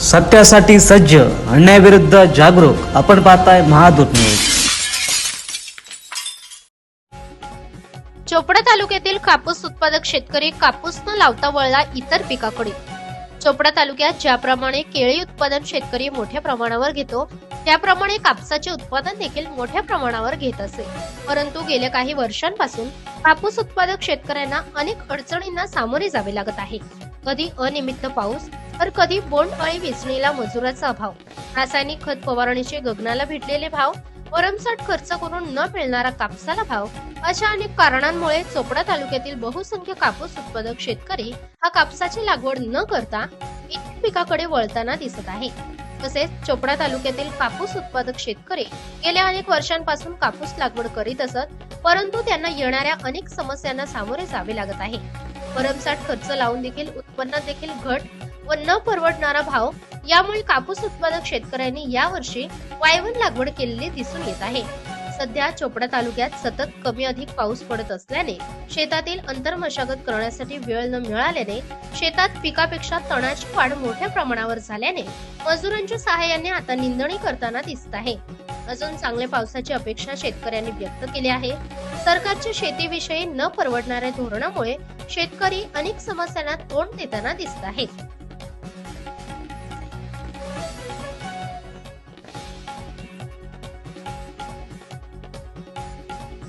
सत्यासाठी सज्ज अन्यायाविरुद्ध जागरूक. आपण पाहताय महादूत न्यूज. चोपडा तालुक्यातील कापूस उत्पादक शेतकरी कापूस न लावता वळला इतर पिकाकडे चोपडा तालुक्यात ज्याप्रमाणे केळी उत्पादन शेतकरी मोठ्या प्रमाणावर घेतो त्याप्रमाणे कापसाचे उत्पादन देखील मोठ्या प्रमाणावर घेत असे. परंतु गेल्या काही वर्षांपासून कापूस उत्पादक शेतकऱ्यांना अनेक अडचणींना सामोरे जावे लागत आहे. कधी अनियमित पाऊस तर कधी बोंडअळी वेचणीला मजुराचा अभाव. रासायनिक खत फवारणीचे गगनाला भेटलेले भाव भरमसाठ खर्च करून न मिळणारा कापसाला भाव अशा अनेक कारणांमुळे चोपडा तालुक्यातील बहुसंख्य कापूस उत्पादक शेतकरी हा कापसाची लागवड न करता इतर पिकाकडे वळताना दिसत आहे. तसेच चोपडा तालुक्यातील कापूस उत्पादक शेतकरी गेल्या अनेक वर्षांपासून कापूस लागवड करीत असत परंतु त्यांना येणाऱ्या अनेक समस्यांना सामोरे जावे लागत आहे. भरमसाठ खर्च लावून देखील उत्पन्नात देखील घट व न परवडणारा भाव यामुळे कापूस उत्पादक शेतकऱ्यांनी यावर्षी वायवन लागवड केलेली दिसून येत आहे. सध्या चोपडा तालुक्यात सतत कमी अधिक पाऊस पडत असल्याने शेतातील अंतर मशागत करण्यासाठी वेळ न मिळाल्याने शेतात पिकापेक्षा तणाची वाढ मोठ्या प्रमाणावर झाल्याने मजुरांच्या सहाय्याने आता निंदणी करताना दिसत आहे. अजून चांगल्या पावसाची अपेक्षा शेतकऱ्यांनी व्यक्त केली आहे. सरकारच्या शेतीविषयी न परवडणाऱ्या धोरणामुळे शेतकरी अनेक समस्यांना तोंड देताना दिसत आहेत.